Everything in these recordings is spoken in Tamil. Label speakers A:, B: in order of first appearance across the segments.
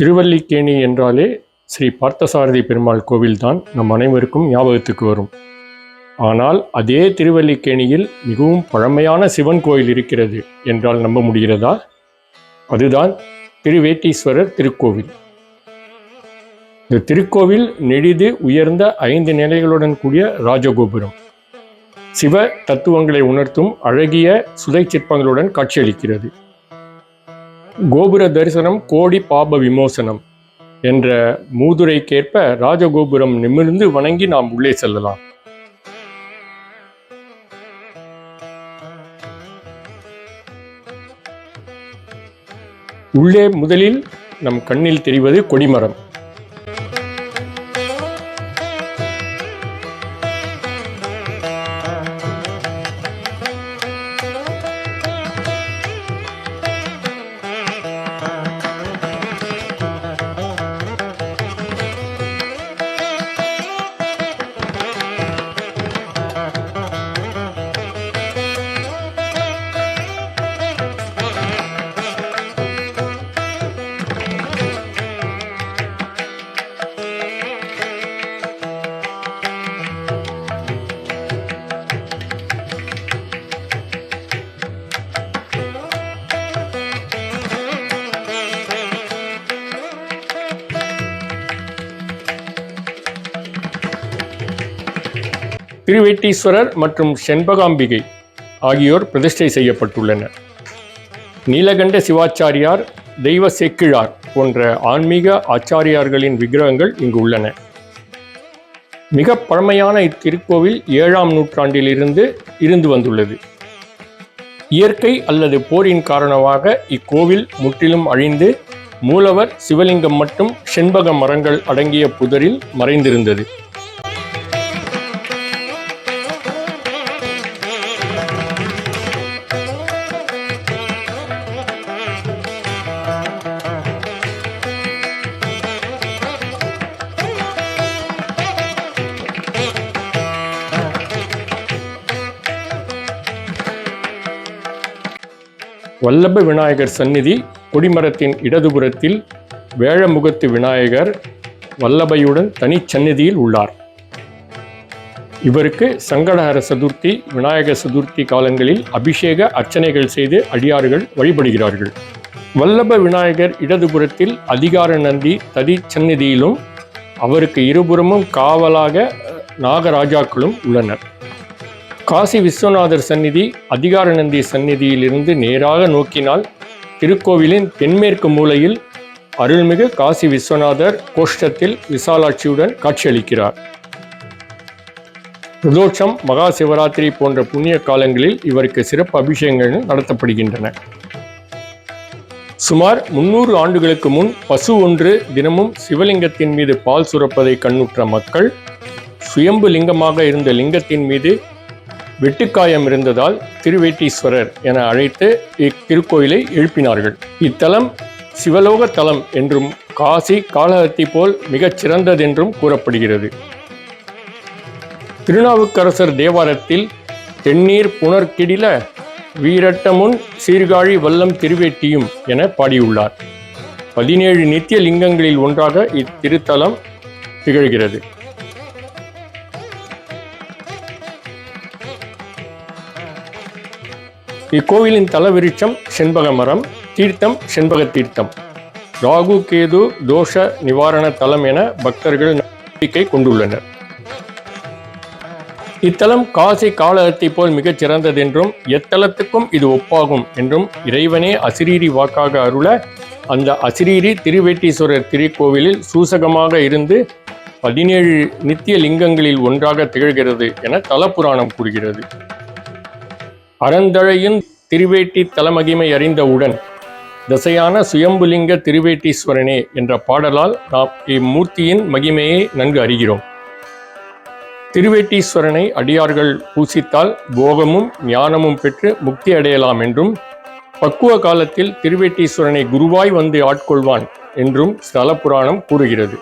A: திருவல்லிக்கேணி என்றாலே ஸ்ரீ பார்த்தசாரதி பெருமாள் கோவில்தான் நம் அனைவருக்கும் ஞாபகத்துக்கு வரும். ஆனால் அதே திருவல்லிக்கேணியில் மிகவும் பழமையான சிவன் கோயில் இருக்கிறது என்றால் நம்ப முடிகிறதா? அதுதான் திருவேட்டீஸ்வரர் திருக்கோவில். இந்த திருக்கோவில் நெடிது உயர்ந்த ஐந்து நிலைகளுடன் கூடிய ராஜகோபுரம். சிவ தத்துவங்களை உணர்த்தும் அழகிய சுதை சிற்பங்களுடன் காட்சியளிக்கிறது. கோபுர தரிசனம் கோடி பாப விமோசனம் என்ற மூதுரைக்கேற்ப ராஜகோபுரம் நிமிர்ந்து வணங்கி நாம் உள்ளே செல்லலாம். உள்ளே முதலில் நம் கண்ணில் தெரிவது கொடிமரம். திருவேட்டீஸ்வரர் மற்றும் செண்பகாம்பிகை ஆகியோர் பிரதிஷ்டை செய்யப்பட்டுள்ளனர். நீலகண்ட சிவாச்சாரியார் தெய்வ செக்கிழார் போன்ற ஆன்மீக ஆச்சாரியார்களின் விக்கிரகங்கள் இங்கு உள்ளன. மிக பழமையான இத்திருக்கோவில் ஏழாம் நூற்றாண்டிலிருந்து இருந்து வந்துள்ளது. இயற்கை அல்லது போரின் காரணமாக இக்கோவில் முற்றிலும் அழிந்து மூலவர் சிவலிங்கம் மட்டும் செண்பக மரங்கள் அடங்கிய புதரில் மறைந்திருந்தது. வல்லப விநாயகர் சந்நிதி கொடிமரத்தின் இடதுபுறத்தில் வேழமுகத்து விநாயகர் வல்லபையுடன் தனிச்சந்நிதியில் உள்ளார். இவருக்கு சங்கடஹர சதுர்த்தி விநாயகர் சதுர்த்தி காலங்களில் அபிஷேக அர்ச்சனைகள் செய்து அடியார்கள் வழிபடுகிறார்கள். வல்லப விநாயகர் இடதுபுறத்தில் அதிகார நந்தி ததி சந்நிதியிலும் அவருக்கு இருபுறமும் காவலாக நாகராஜாக்களும் உள்ளனர். காசி விஸ்வநாதர் சந்நிதி அதிகாரநந்தி சந்நிதியிலிருந்து நேராக நோக்கினால் திருக்கோவிலின் தென்மேற்கு மூலையில் அருள்மிகு காசி விஸ்வநாதர் கோஷ்டத்தில் விசாலாட்சியுடன் காட்சியளிக்கிறார். பிரதோஷம் மகா சிவராத்திரி போன்ற புண்ணிய காலங்களில் இவருக்கு சிறப்பு அபிஷேகங்கள் நடத்தப்படுகின்றன. சுமார் முன்னூறு ஆண்டுகளுக்கு முன் பசு ஒன்று தினமும் சிவலிங்கத்தின் மீது பால் சுரப்பதை கண்ணுற்ற மக்கள் சுயம்பு லிங்கமாக இருந்த லிங்கத்தின் மீது வெட்டுக்காயம் இருந்ததால் திருவேட்டீஸ்வரர் என அழைத்து இத்திருக்கோயிலை எழுப்பினார்கள். இத்தலம் சிவலோக தலம் என்றும் காசி காளஹத்தி போல் மிகச் சிறந்ததென்றும் கூறப்படுகிறது. திருநாவுக்கரசர் தேவாரத்தில் தென்னீர் புனர்கிடில வீரட்டமுன் சீர்காழி வல்லம் திருவேட்டியும் என பாடியுள்ளார். பதினேழு நித்திய லிங்கங்களில் ஒன்றாக இத்திருத்தலம் திகழ்கிறது. இக்கோவிலின் தலவிருட்சம் செண்பக மரம் தீர்த்தம் செண்பக தீர்த்தம். ராகு கேது தோஷ நிவாரண தலம் என பக்தர்கள் நம்பிக்கை கொண்டுள்ளனர். இத்தலம் காசி காலகத்தைப் போல் மிகச் சிறந்ததென்றும் எத்தலத்துக்கும் இது ஒப்பாகும் என்றும் இறைவனே அசிரீரி வாக்காக அருள அந்த அசிரீரி திருவேட்டீஸ்வரர் திருக்கோவிலில் சூசகமாக இருந்து பதினேழு நித்திய லிங்கங்களில் ஒன்றாக திகழ்கிறது என தலப்புராணம் கூறுகிறது. அறந்தழையின் திருவேட்டி தலமகிமை அறிந்தவுடன் தசையான சுயம்புலிங்க திருவேட்டீஸ்வரனே என்ற பாடலால் நாம் இம்மூர்த்தியின் மகிமையை நன்கு அறிகிறோம். திருவேட்டீஸ்வரனை அடியார்கள் பூசித்தால் போகமும் ஞானமும் பெற்று முக்தி அடையலாம் என்றும் பக்குவ காலத்தில் திருவேட்டீஸ்வரனை குருவாய் வந்து ஆட்கொள்வான் என்றும் ஸ்தல புராணம் கூறுகிறது.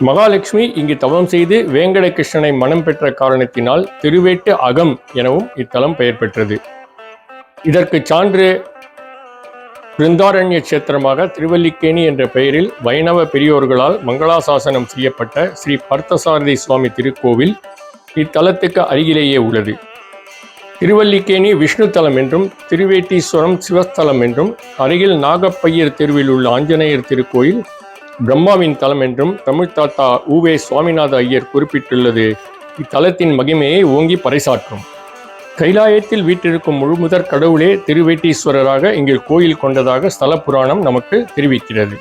A: மகாலட்சுமி இங்கு தவம் செய்து வேங்கட கிருஷ்ணனை மனம் பெற்ற காரணத்தினால் திருவேட்டு அகம் எனவும் இத்தலம் பெயர் பெற்றது. இதற்கு சான்று பிருந்தாரண்ய கஷேத்திரமாக திருவல்லிக்கேணி என்ற பெயரில் வைணவ பெரியோர்களால் மங்களாசாசனம் செய்யப்பட்ட ஸ்ரீ பர்த்தசாரதி சுவாமி திருக்கோவில் இத்தலத்துக்கு அருகிலேயே உள்ளது. திருவல்லிக்கேணி விஷ்ணு தலம் என்றும் திருவேட்டீஸ்வரம் சிவஸ்தலம் என்றும் அருகில் நாகப்பையர் தெருவில் உள்ள ஆஞ்சநேயர் திருக்கோயில் பிரம்மாவின் தலம் என்றும் தமிழ் தாத்தா ஊவே சுவாமிநாத ஐயர் குறிப்பிட்டுள்ளது. இத்தலத்தின் மகிமையை ஓங்கி பறைசாற்றும். கைலாயத்தில் வீற்றிருக்கும் முழுமுதற் கடவுளே திருவேட்டீஸ்வரராக இங்கு கோயில் கொண்டதாக ஸ்தல புராணம் நமக்கு தெரிவிக்கிறது.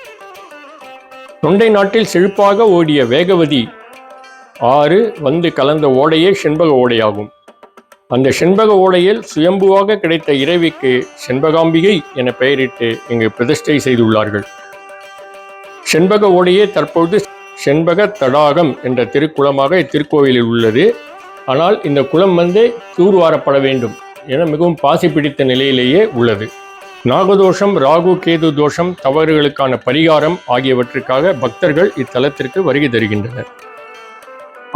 A: தொண்டை நாட்டில் செழிப்பாக ஓடிய வேகவதி ஆறு வந்து கலந்த ஓடையே செண்பக ஓடையாகும். அந்த செண்பக ஓடையில் சுயம்புவாக கிடைத்த இறைவிக்கு செண்பகாம்பிகை என பெயரிட்டு இங்கு பிரதிஷ்டை செய்துள்ளார்கள். செண்பக ஓடையே தற்பொழுது செண்பக தடாகம் என்ற திருக்குளமாக இத்திருக்கோயிலில் உள்ளது. ஆனால் இந்த குளம் வந்து தூர்வாரப்பட வேண்டும் என மிகவும் பாசி பிடித்த நிலையிலேயே உள்ளது. நாகதோஷம் ராகு கேது தோஷம் தவறுகளுக்கான பரிகாரம் ஆகியவற்றுக்காக பக்தர்கள் இத்தலத்திற்கு வருகை தருகின்றனர்.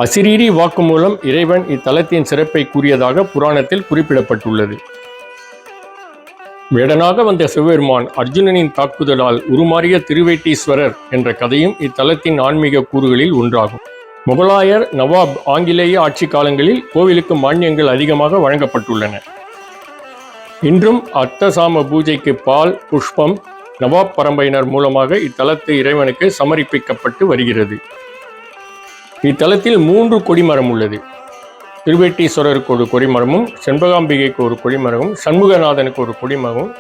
A: அசிரீரி வாக்கு மூலம் இறைவன் இத்தலத்தின் சிறப்பை கூறியதாக புராணத்தில் குறிப்பிடப்பட்டுள்ளது. வேடனாக வந்த சிவபெருமான் அர்ஜுனனின் தாக்குதலால் உருமாறிய திருவேட்டீஸ்வரர் என்ற கதையும் இத்தலத்தின் ஆன்மீக கூறுகளில் ஒன்றாகும். முகலாயர் நவாப் ஆங்கிலேய ஆட்சி காலங்களில் கோவிலுக்கு மானியங்கள் அதிகமாக வழங்கப்பட்டுள்ளன. இன்றும் அர்த்தசாம பூஜைக்கு பால் புஷ்பம் நவாப் பரம்பையினர் மூலமாக இத்தலத்து இறைவனுக்கு சமர்ப்பிக்கப்பட்டு வருகிறது. இத்தலத்தில் மூன்று கொடிமரம் உள்ளது. திருவேட்டீஸ்வரருக்கு ஒரு கொடிமரமும் செண்பகாம்பிகைக்கு ஒரு கொடிமரமும் சண்முகநாதனுக்கு ஒரு கொடிமரமும்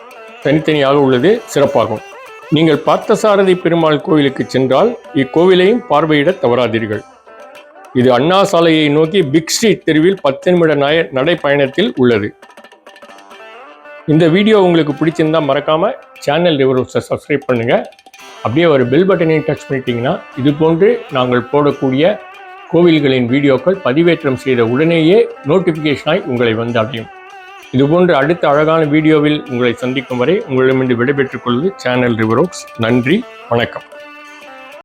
A: தனித்தனியாக உள்ளது சிறப்பாகும். நீங்கள் பார்த்தசாரதி பெருமாள் கோவிலுக்கு சென்றால் இக்கோவிலையும் பார்வையிட தவறாதீர்கள். இது அண்ணா சாலையை நோக்கி பிக் ஸ்ட்ரீட் தெருவில் பத்து நிமிட நய நடைப்பயணத்தில் உள்ளது. இந்த வீடியோ உங்களுக்கு பிடிச்சிருந்தா மறக்காம சேனல் ரிவர்ஸை சப்ஸ்கிரைப் பண்ணுங்க. அப்படியே ஒரு பெல் பட்டனையும் டச் பண்ணிட்டீங்கன்னா இது போன்று நாங்கள் போடக்கூடிய கோவில்களின் வீடியோக்கள் பதிவேற்றம் செய்த உடனேயே நோட்டிஃபிகேஷனாய் உங்களை வந்து அடையும் இதுபோன்ற அடுத்த அழகான வீடியோவில் உங்களை சந்திக்கும் வரை உங்களிடமிருந்து விடைபெற்றுக் கொள்வது சேனல் ரிவரோக்ஸ் நன்றி வணக்கம்.